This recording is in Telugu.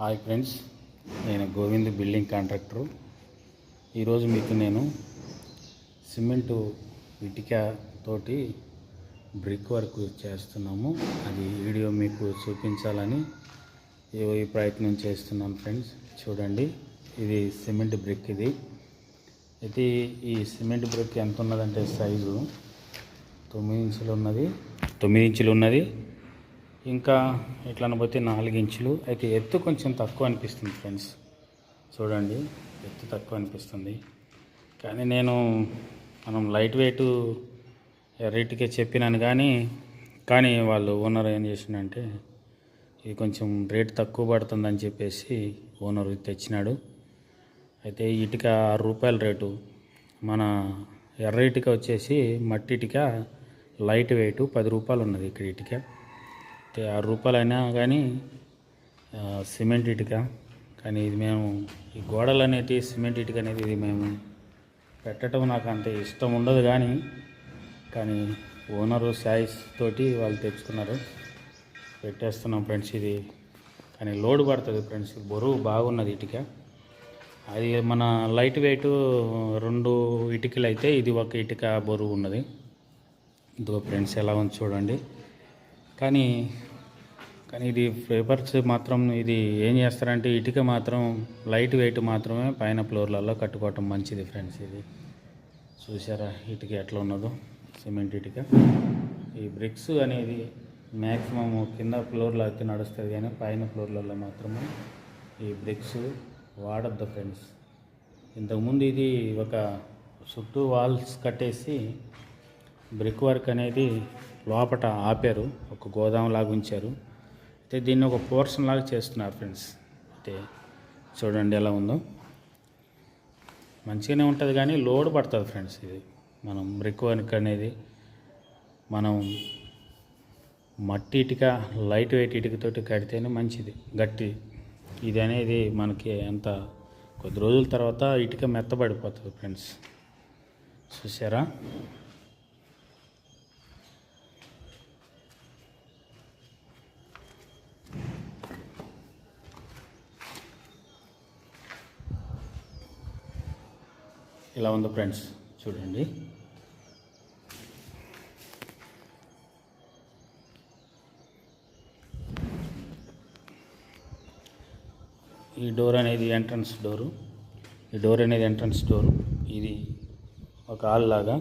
హాయ్ ఫ్రెండ్స్ నేను గోవింద్ బిల్డింగ్ కాంట్రాక్టరు. ఈరోజు మీకు నేను సిమెంటు ఇటుక తోటి బ్రిక్ వర్క్ చేస్తున్నాము. అది వీడియో మీకు చూపించాలని ఈ ఈ ప్రయత్నం చేస్తున్నాను ఫ్రెండ్స్. చూడండి ఇది సిమెంట్ బ్రిక్ ఇది. అయితే ఈ సిమెంట్ బ్రిక్ ఎంత ఉన్నదంటే సైజు? తొమ్మిది ఇంచులు ఉన్నది. తొమ్మిది ఇంచులు ఉన్నది. ఇంకా ఇట్లా అనబోతే నాలుగు ఇంచులు. అయితే ఎత్తు కొంచెం తక్కువ అనిపిస్తుంది ఫ్రెండ్స్. చూడండి ఎత్తు తక్కువ అనిపిస్తుంది. కానీ నేను మనం లైట్ వెయిట్ రేటుకే చెప్పినాను కానీ కానీ వాళ్ళు ఓనర్ ఏం చేసిండంటే ఇది కొంచెం రేట్ తక్కువ పడుతుందని చెప్పేసి ఓనర్ తెచ్చినాడు. అయితే ఇటుక ఆరు రూపాయల రేటు. మన ఎర్ర ఇటుక వచ్చేసి మట్టి ఇటుక లైట్ వెయిట్ పది రూపాయలు ఉన్నది ఇక్కడ ఇటుక. ఆరు రూపాయలు అయినా కానీ సిమెంట్ ఇటుక. కానీ ఇది మేము ఈ గోడలు అనేటి సిమెంట్ ఇటుక అనేది ఇది మేము పెట్టడం నాకు అంత ఇష్టం ఉండదు కానీ కానీ ఓనరు సాయిస్ తోటి వాళ్ళు తెచ్చుకున్నారు. పెట్టేస్తున్నాం ఫ్రెండ్స్ ఇది. కానీ లోడ్ పడుతుంది ఫ్రెండ్స్ బరువు బాగున్నది ఇటుక. అది మన లైట్ వెయిట్ రెండు ఇటుకలు అయితే ఇది ఒక ఇటుక బరువు ఉన్నది. ఇదిగో ఫ్రెండ్స్ ఎలా ఉంది చూడండి. కానీ కానీ ఇది పేపర్స్ మాత్రం ఇది ఏం చేస్తారంటే ఇటుక మాత్రం లైట్ వెయిట్ మాత్రమే పైన ఫ్లోర్లలో కట్టుకోవటం మంచిది ఫ్రెండ్స్ ఇది. చూసారా ఇటుక ఎట్లా ఉన్నదో? సిమెంట్ ఇటుక. ఈ బ్రిక్స్ అనేది మ్యాక్సిమం కింద ఫ్లోర్లో అయితే నడుస్తుంది కానీ పైన ఫ్లోర్లలో మాత్రమే ఈ బ్రిక్స్ వాడద్దు ఫ్రెండ్స్. ఇంతకుముందు ఇది ఒక చుట్టూ వాల్స్ కట్టేసి బ్రిక్ వర్క్ అనేది లోపట ఆపారు ఒక గోదాం లాగా ఉంచారు. అయితే దీన్ని ఒక పోర్షన్ లాగా చేస్తున్నారు ఫ్రెండ్స్. అయితే చూడండి ఎలా ఉందో. మంచిగానే ఉంటుంది కానీ లోడ్ పడుతుంది ఫ్రెండ్స్ ఇది. మనం బ్రిక్ వర్క్ అనేది మనం మట్టి ఇటుక లైట్ వెయిట్ ఇటుకతోటి కడితేనే మంచిది గట్టి. ఇది అనేది మనకి అంత కొద్ది రోజుల తర్వాత ఇటుక మెత్తబడిపోతుంది ఫ్రెండ్స్. చూసారా? ఇలా ఉంది ఫ్రెండ్స్ చూడండి. ఈ డోర్ అనేది ఎంట్రన్స్ డోరు. ఈ డోర్ అనేది ఎంట్రన్స్ డోరు. ఇది ఒక హాల్ లాగా.